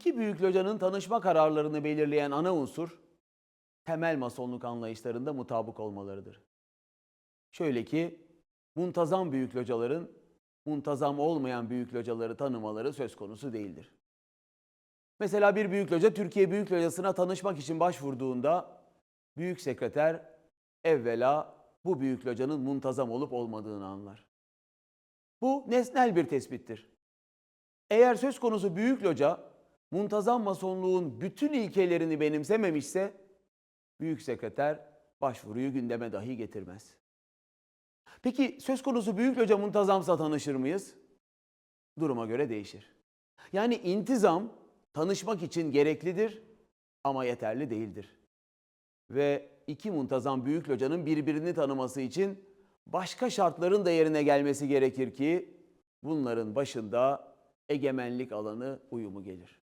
İki büyük locanın tanışma kararlarını belirleyen ana unsur, temel masonluk anlayışlarında mutabık olmalarıdır. Şöyle ki, muntazam büyük locaların muntazam olmayan büyük locaları tanımaları söz konusu değildir. Mesela bir büyük loca Türkiye Büyük Locası'na tanışmak için başvurduğunda büyük sekreter evvela bu büyük locanın muntazam olup olmadığını anlar. Bu nesnel bir tespittir. Eğer söz konusu büyük loca muntazam masonluğun bütün ilkelerini benimsememişse büyük sekreter başvuruyu gündeme dahi getirmez. Peki söz konusu büyük loca muntazamsa tanışır mıyız? Duruma göre değişir. Yani intizam tanışmak için gereklidir ama yeterli değildir. Ve iki muntazam büyük locanın birbirini tanıması için başka şartların da yerine gelmesi gerekir ki bunların başında egemenlik alanı uyumu gelir.